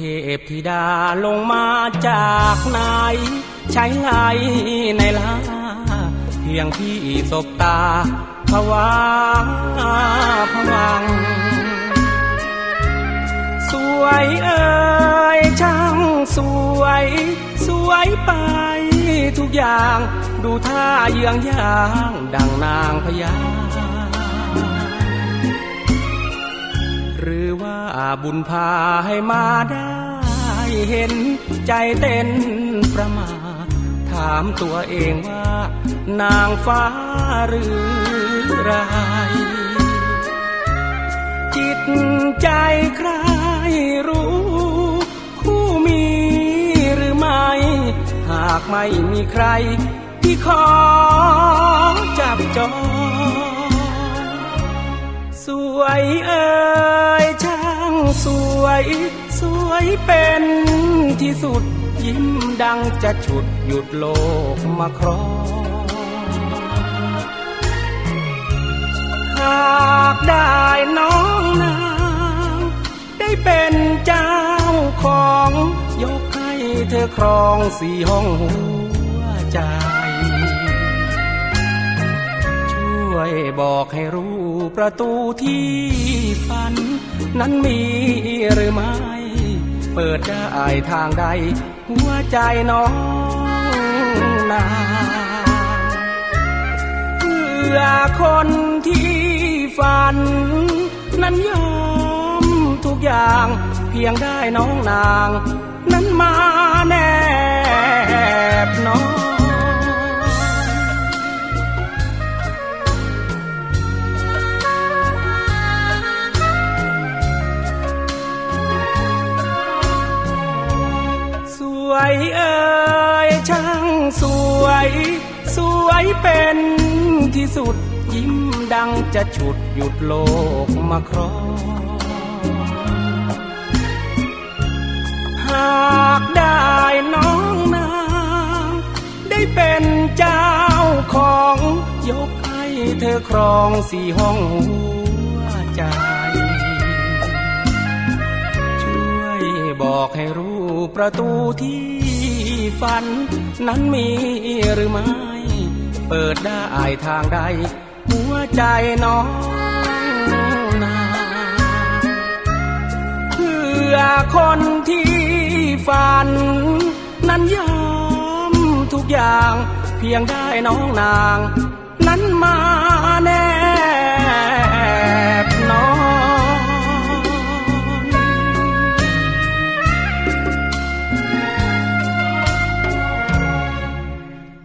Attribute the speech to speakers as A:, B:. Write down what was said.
A: พธิดาลงมาจากไหนใช้ไงในลาเพียงที่สบตาภาวะผวัง สวยเอ่ยช่างสวย สวยไปทุกอย่าง ดูท่าเยืองยาง ดังนางพญาาบุญพาให้มาได้เห็นใจเต้นประมาทถามตัวเองว่านางฟ้าหรือไรจิตใจใครรู้ คู่มีหรือไม่ หากไม่มีใครที่ขอจับจองสวยเอ่ยช สวย สวยเป็นที่สุด ยิ้มดังจะฉุดหยุดโลกมาครองหากได้น้องนางได้เป็นเจ้าของ ยกให้เธอครองสี่ห้องหัวใจ บอกให้รู้ประตูที่ฝัน นั้นมีหรือไม่ เปิดได้ทางใด หัวใจน้องนางเพื่อคนที่ฝัน นั้นยอมทุกอย่าง เพียงได้น้องนาง นั้นมาแน วยเอ่ยช่างสวย สวยเป็นที่สุดยิ้มดังจะฉุดหยุดโลกมาครองหากได้น้องนางได้เป็นเจ้าของยกให้เธอครองสี่ห้องหัวใจ ช่วยบอกให้รู้ ประตูที่ฝัน นั้นมีหรือไม่ เปิดได้ทางใด หัวใจน้องนาเพื่อคนที่ฝัน นั้นยอมทุกอย่าง เพียงได้น้องนาง นั้นมา